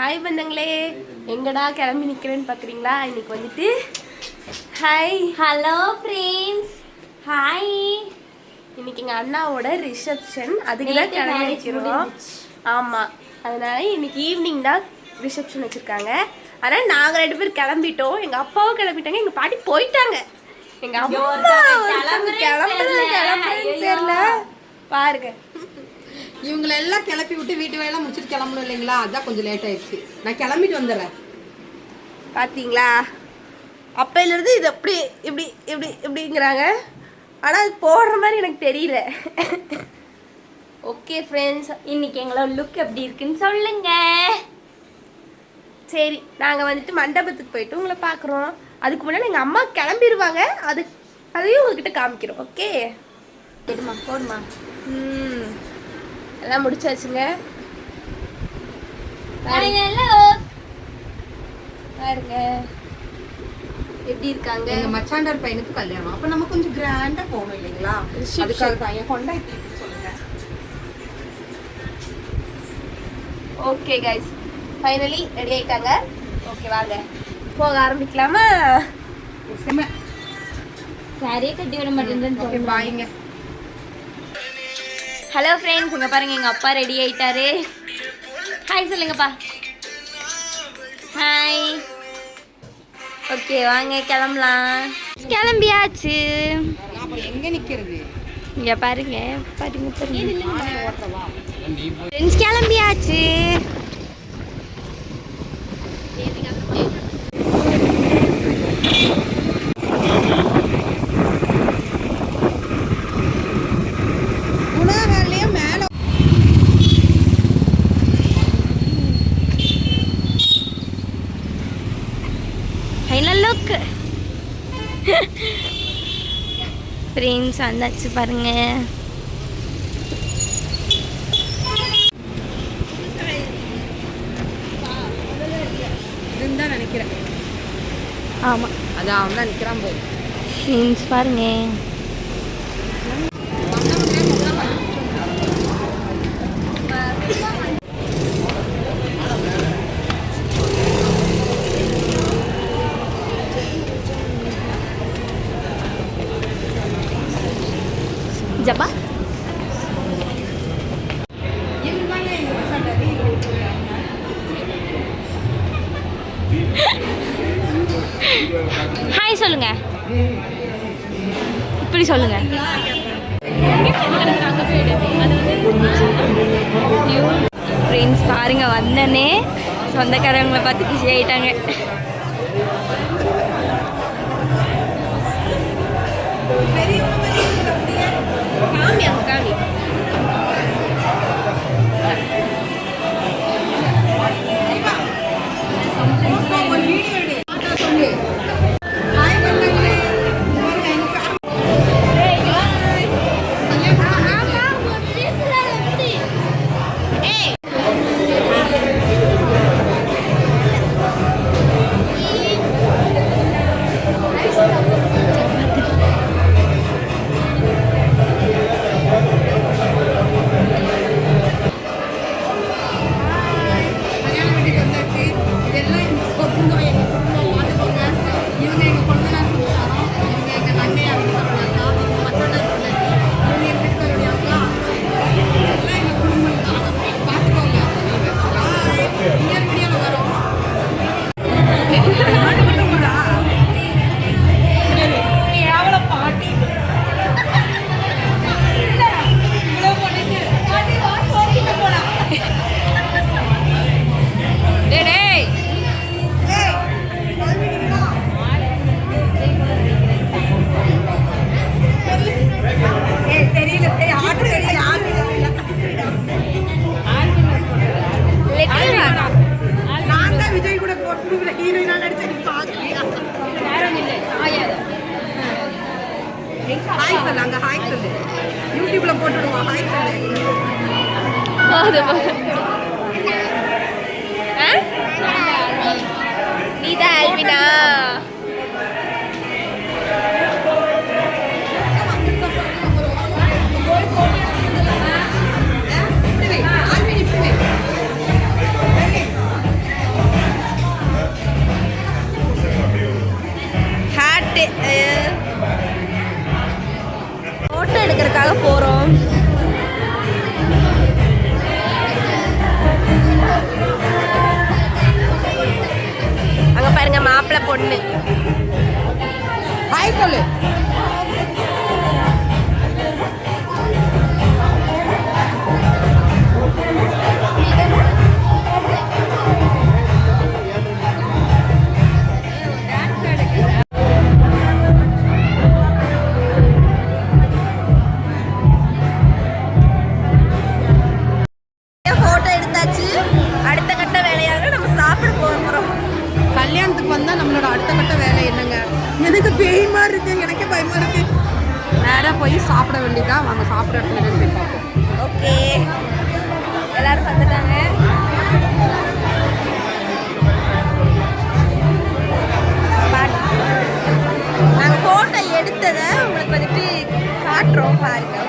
Hi பந்தங்களே எங்கடா கிளம்பி நிற்கிறேன்னு பார்க்குறீங்களா இன்னைக்கு வந்துட்டு ஹாய் ஹலோ ஃப்ரெண்ட்ஸ் ஹாய் இன்னைக்கு எங்கள் அண்ணாவோட ரிசப்ஷன் அதுக்கு தான் கிளம்பி நிற்கிறோம். ஆமாம் அதனால இன்னைக்கு ஈவினிங் தான் ரிசப்ஷன் வச்சுருக்காங்க. அதனால் நாங்கள் ரெண்டு பேரும் கிளம்பிட்டோம். எங்கள் அப்பாவும் கிளம்பிட்டாங்க. எங்கள் பாட்டி போயிட்டாங்க. எங்கள் அம்மா கிளம்புறது கிளம்புறதுன்னு தெரியல. பாருங்க. இவங்களை எல்லாம் கிளப்பி விட்டு வீட்டு வேலையெல்லாம் முடிச்சுட்டு கிளம்பணும் இல்லைங்களா? அதான் கொஞ்சம் லேட் ஆயிடுச்சு. நான் கிளம்பிட்டு வந்துடுறேன். பார்த்தீங்களா அப்பையிலேருந்து இது அப்படி இப்படி இப்படி இப்படிங்கிறாங்க. ஆனால் அது போடுற மாதிரி எனக்கு தெரியல. ஓகே ஃப்ரெண்ட்ஸ் இன்னைக்கு எங்களோட லுக் எப்படி இருக்குன்னு சொல்லுங்க. சரி நாங்கள் வந்துட்டு மண்டபத்துக்கு போயிட்டு உங்களை பார்க்குறோம். அதுக்கு முன்னாடி எங்கள் அம்மா கிளம்பிடுவாங்க அது அதையும் உங்ககிட்ட காமிக்கிறோம் ஓகே போடுமா போடுமா. ம். எல்லாம் முடிச்சாச்சுங்க. ஹலோ பாருங்க எப்படி இருக்காங்க? எங்க மச்சாண்டார் பையனுக்கு கல்யாணம். அப்ப நம்ம கொஞ்சம் கிராண்டா போகணும் இல்லைங்களா. அதுக்காக என் கொண்டாடி சொல்லுங்க. ஓகே கைஸ் ஃபைனலி ரெடி ஆயிட்டாங்க. ஓகே வாங்க. போக ஆரம்பிக்கலாமா? செம சாரியே கட்டி விட ஓகே மாட்டேங்குதுன்னு பாய்ங்க ஹலோ ஃப்ரெண்ட்ஸ் இங்க பாருங்க எங்க அப்பா ரெடி ஆயிட்டாரு. ஹாய் சொல்லுங்கப்பா. ஹாய் ஓகே வாங்க கிளம்பலாம். கிளம்பியாச்சு. எங்க நிக்கிறது? இங்க பாருங்க பாருங்க பாருங்க. ஃப்ரெண்ட்ஸ் கிளம்பியாச்சு குணாகர்லயே மேல ஃபைனல் லுக் ஃப்ரெண்ட்ஸ் வந்தாச்சு பாருங்க நினைக்கிறேன். ஆமாம் அதான் அவன் தான் நிக்கிறான் போய் ஃப்ரெண்ட்ஸ் பாருங்க. ஜப்பா ஹாய் சொல்லுங்க. இப்படி சொல்லுங்க. ஃப்ரெண்ட்ஸ் பாருங்க வந்தனே. சொந்தக்காரங்களை பார்த்து குஷி ஆயிட்டாங்க. காமி நீதான் ஆல்வினா ஃபோட்டோ எடுக்கிறதுக்காக போகிறோம் இப்படி ஹாய் சொல்லு. பேய்மா இருக்கு. எனக்கே பயமா இருக்கு. நேரா போய் சாப்பிட வேண்டியதா? வாங்க சாப்பிட இடத்துல போய் பார்ப்போம். ஓகே. எல்லாரும் வந்துட்டாங்க. நாங்கள் ஃபோட்டோ எடுத்ததை உங்களுக்கு வந்துட்டு காட்டுறோம் பாருங்க.